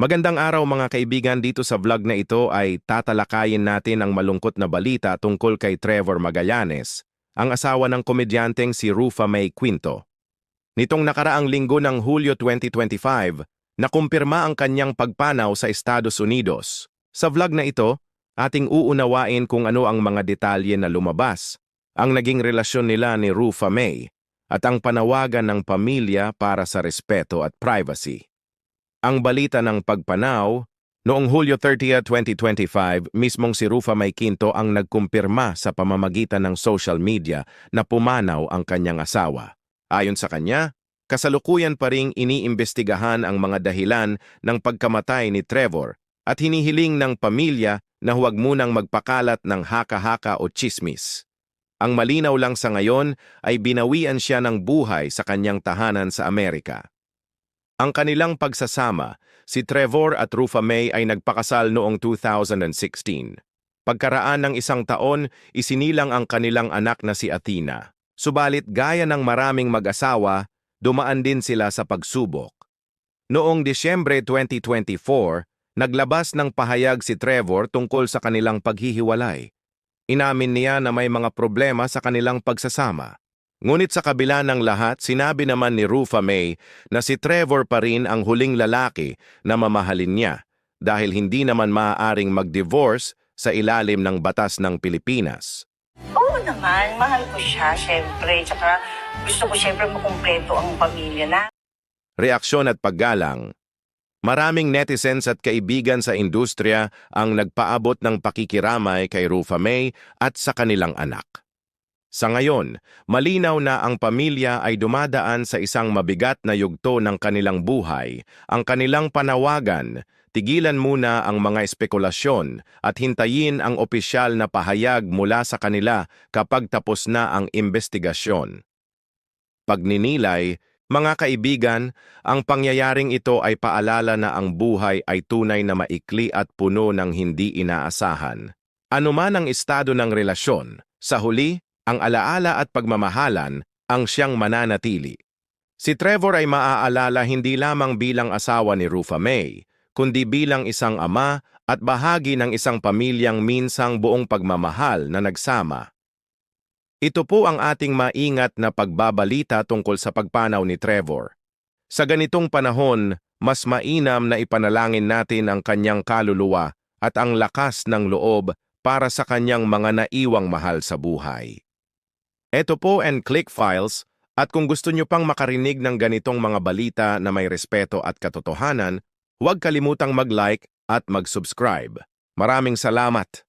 Magandang araw mga kaibigan dito sa vlog na ito ay tatalakayin natin ang malungkot na balita tungkol kay Trevor Magallanes, ang asawa ng komedyanteng si Rufa May Quinto. Nitong nakaraang linggo ng Hulyo 2025, nakumpirma ang kanyang pagpanaw sa Estados Unidos. Sa vlog na ito, ating uunawain kung ano ang mga detalye na lumabas, ang naging relasyon nila ni Rufa May, at ang panawagan ng pamilya para sa respeto at privacy. Ang balita ng pagpanaw, noong Hulyo 30, 2025, mismong si Rufa May Quinto ang nagkumpirma sa pamamagitan ng social media na pumanaw ang kanyang asawa. Ayon sa kanya, kasalukuyan pa ring iniimbestigahan ang mga dahilan ng pagkamatay ni Trevor at hinihiling ng pamilya na huwag munang magpakalat ng haka-haka o chismis. Ang malinaw lang sa ngayon ay binawian siya ng buhay sa kanyang tahanan sa Amerika. Ang kanilang pagsasama, si Trevor at Rufa May ay nagpakasal noong 2016. Pagkaraan ng isang taon, isinilang ang kanilang anak na si Athena. Subalit gaya ng maraming mag-asawa, dumaan din sila sa pagsubok. Noong Disyembre 2024, naglabas ng pahayag si Trevor tungkol sa kanilang paghihiwalay. Inamin niya na may mga problema sa kanilang pagsasama. Ngunit sa kabila ng lahat, sinabi naman ni Rufa May na si Trevor pa rin ang huling lalaki na mamahalin niya dahil hindi naman maaaring mag-divorce sa ilalim ng batas ng Pilipinas. Oo naman, mahal ko siya, syempre. Tsaka gusto ko syempre makumpleto ang pamilya na. Reaksyon at paggalang Maraming netizens at kaibigan sa industriya ang nagpaabot ng pakikiramay kay Rufa May at sa kanilang anak. Sa ngayon, malinaw na ang pamilya ay dumadaan sa isang mabigat na yugto ng kanilang buhay, ang kanilang panawagan, tigilan muna ang mga espekulasyon at hintayin ang opisyal na pahayag mula sa kanila kapag tapos na ang investigasyon. Pagninilay, mga kaibigan, ang pangyayaring ito ay paalala na ang buhay ay tunay na maikli at puno ng hindi inaasahan. Ano man ang estado ng relasyon, sa huli, ang alaala at pagmamahalan ang siyang mananatili. Si Trevor ay maaalala hindi lamang bilang asawa ni Rufa May, kundi bilang isang ama at bahagi ng isang pamilyang minsang buong pagmamahal na nagsama. Ito po ang ating maingat na pagbabalita tungkol sa pagpanaw ni Trevor. Sa ganitong panahon, mas mainam na ipanalangin natin ang kanyang kaluluwa at ang lakas ng loob para sa kanyang mga naiwang mahal sa buhay. Ito po and click files at kung gusto nyo pang makarinig ng ganitong mga balita na may respeto at katotohanan, huwag kalimutang mag-like at mag-subscribe. Maraming salamat!